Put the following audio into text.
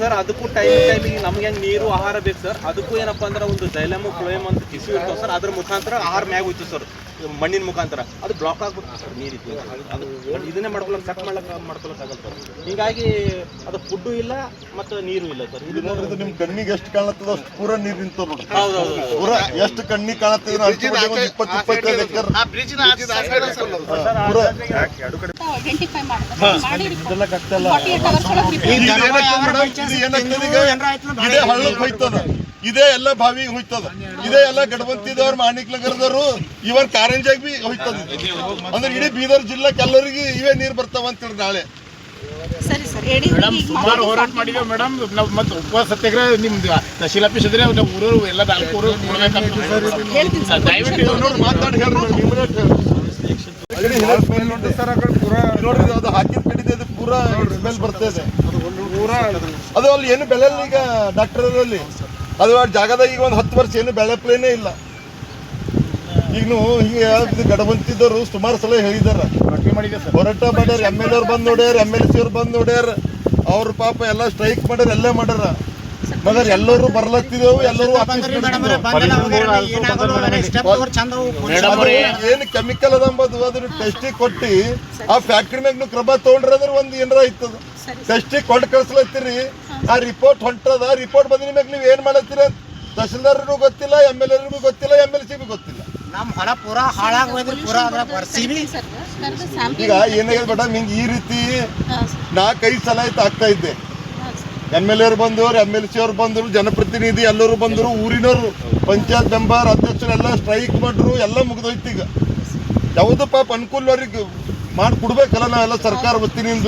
Sir ಅದಕ್ಕೂ time ಟೈಮಿಗೆ ನಮ್ಗೆ ಹೆಂಗ್ ನೀರು ಆಹಾರ ಬೇಕು ಸರ್. ಅದಕ್ಕೂ ಏನಪ್ಪ ಅಂದ್ರೆ ಒಂದು ಜೈಲಮ್ ಫ್ಲೋಯಮ್ ಅಂತ ಕಿಸು ಇರ್ತಾವ ಸರ್. ಅದ್ರ ಮುಖಾಂತರ ಆಹಾರ ಮ್ಯಾಗ ಹೋಯ್ತು ಸರ್. ಮಣ್ಣಿನ ಮುಖಾಂತರ. ಅದು ಬ್ಲಾಕ್ ಆಗ್ಬಿಡ್ತು ಸರ್ ನೀರಿತ್ತು ಅದು ಇದನ್ನೇ ಮಾಡ್ಕೊಳಕ್ ಸಕ್ ಮಾಡ್ಲಕ್ಕೆ ಮಾಡ್ಕೊಳಕ್ ಆಗಲ್ಲ ಸರ್. ಹೀಗಾಗಿ ಅದು ಫುಡ್ಡು ಇಲ್ಲ ಮತ್ತು ನೀರು ಇಲ್ಲ ಸರ್. ಇದು ನೋಡಿದ್ರೆ ನೋಡ್ರಿ ನಿಮ್ ಕಣ್ಣಿಗೆ ಎಷ್ಟು ಕಾಣತ್ತದ ಅಷ್ಟು ಪೂರ ನೀರ್ ನಿಂತ ನೋಡಿ ಪೂರ ಎಷ್ಟು ಕಣ್ಣಿಗೆ ಕಾಣತ್ತದ ಅಷ್ಟು ಒಂದು ಇಪ್ಪತ್ತು ಇಪ್ಪತ್ತೈದು ಎಕರೆ ಪೂರ ಐಡೆಂಟಿಫೈ ಮಾಡ್ತಾರೆ? ಇದು ಎಲ್ಲ ಬಾವಿಗೆ ಹೋಯ್ತದ. ಇದೇ ಎಲ್ಲ ಗಡಬಂತಿದವ್ರು ಮಾಣಿಕ್ ನಗರದವರು ಇವನ್ ಕಾರಂಜಾಗ್ ಬಿ ಹೋಯ್ತದ. ಅಂದ್ರೆ ಇಡೀ ಬೀದರ್ ಜಿಲ್ಲಾಕ್ ಎಲ್ಲರಿಗೂ ಇವೇ ನೀರ್ ಬರ್ತಾವ ಅಂತೇಳಿ ನಾಳೆ. ಸರಿ ಸರ್. ಹೇಳಿ ಮೇಡಮ್ ಸುಮಾರು ಹೋರಾಟ ಮಾಡಿದ್ದೇವೆ ಮೇಡಮ್ ನಾವ್ ಮತ್ತೆ ಉಪವಾಸ ಸತ್ಯಾಗ್ರಹ ನಿಮ್ದು ತಹಶೀಲ್ ಆಫೀಸ್ ಇದ್ರೆ ನಾವು ಊರು ಎಲ್ಲ ನಾಲ್ಕು ಊರು ಸರ್ ದಯವಿಟ್ಟು ಮಾತಾಡಿ ಸರ್ ನೋಡ್ರಿ ಅದು ಹಾಕಿದ ಕಡಿದೆ ಅದು ಪೂರಾ ಸ್ಮೆಲ್ ಬರ್ತಾ ಇದೆ. ಅದು ಅಲ್ಲಿ ಏನು ಬೆಳೆ ಇಲ್ಲ ಈಗ ಡಾಕ್ಟರ್ ಅಲ್ಲಿ. ಅದು ಆ ಜಾಗದಾಗ ಈಗ ಒಂದು ಹತ್ತು ವರ್ಷ ಏನು ಬೆಳೆ ಪ್ಲೇನೇ ಇಲ್ಲ. ಈಗ ನೀವು ಹೀಗೆ ಇದು ಗಡಬಂತಿದ್ದವರು ಸುಮಾರು ಸಲ ಹೇಳಿದಾರ. ಹೊರಟ ಮಾಡ್ಯಾರ ಎಂ ಎಲ್ ಅವ್ರು ಬಂದು ನೋಡ್ಯಾರ ಎಂ ಎಲ್ ಸಿ ಅವ್ರು ಬಂದು ನೋಡ್ಯಾರ ಅವ್ರ ಪಾಪ ಎಲ್ಲ ಸ್ಟ್ರೈಕ್ ಮಾಡ್ಯಾರ ಎಲ್ಲೇ ಮಾಡ್ಯಾರ. ಮಗರ್ ಎಲ್ಲರೂ ಬರ್ಲತ್ತಿದೆವು ಎಲ್ಲರೂ ಏನು ಕೆಮಿಕಲ್ ಅದಂಬದು ಅಂಬದು ಅದನ್ನ ಟೆಸ್ಟಿ ಕೊಟ್ಟು ಆ ಫ್ಯಾಕ್ಟ್ರಿ ಮ್ಯಾಗ ನೀವು ಕ್ರಮ ತಗೊಂಡ್ರೆ ಅಂದ್ರೆ ಒಂದು ಏನಾರ ಆಯ್ತದ. ಟೆಸ್ಟಿ ಕೊಟ್ಟು ಕಳ್ಸ್ಲತ್ತೀರಿ. ಆ ರಿಪೋರ್ಟ್ ಹೊಂಟದ ರಿಪೋರ್ಟ್ ಬಂದಿನ ಮ್ಯಾಗ ನೀವು ಏನ್ ಮಾಡತ್ತೀರ ತಹಸೀಲ್ದಾರ್ಗೂ ಗೊತ್ತಿಲ್ಲ ಎಂ ಎಲ್ ಎರಿಗೂ ಗೊತ್ತಿಲ್ಲ ಎಂ ಎಲ್ ಸಿಗೂ ಗೊತ್ತಿಲ್ಲ. ನಮ್ಮ ಹೊಲ ಪೂರಾ ಹಾಳಾಗೋಯ್ತು ಪೂರಾ ಅದ್ರ ಬರ್ಸಿವಿ ಸರ್ ಈಗ ಏನಾಗಿದೆ ಮೇಡಮ್ ಹಿಂಗೆ ಈ ರೀತಿ ನಾಲ್ಕೈದು ಸಲ ಆಯ್ತು ಆಗ್ತಾ ಇದ್ದೆ. ಎಂ ಎಲ್ ಎರು ಬಂದವರು ಎಂ ಎಲ್ ಸಿ ಅವ್ರು ಬಂದರು, ಜನಪ್ರತಿನಿಧಿ ಎಲ್ಲರೂ ಬಂದರು, ಊರಿನವರು, ಪಂಚಾಯತ್ ಮೆಂಬರ್ ಅಧ್ಯಕ್ಷರು ಎಲ್ಲ ಸ್ಟ್ರೈಕ್ ಮಾಡ್ರು, ಎಲ್ಲ ಮುಗಿದೋಯ್ತು ಈಗ. ಯಾವುದು ಪಾಪ ಅನುಕೂಲವ್ರಿಗೆ ಮಾಡಿ ಕೊಡ್ಬೇಕಲ್ಲ ನಾವೆಲ್ಲ ಸರ್ಕಾರ ವತಿನಿಂದ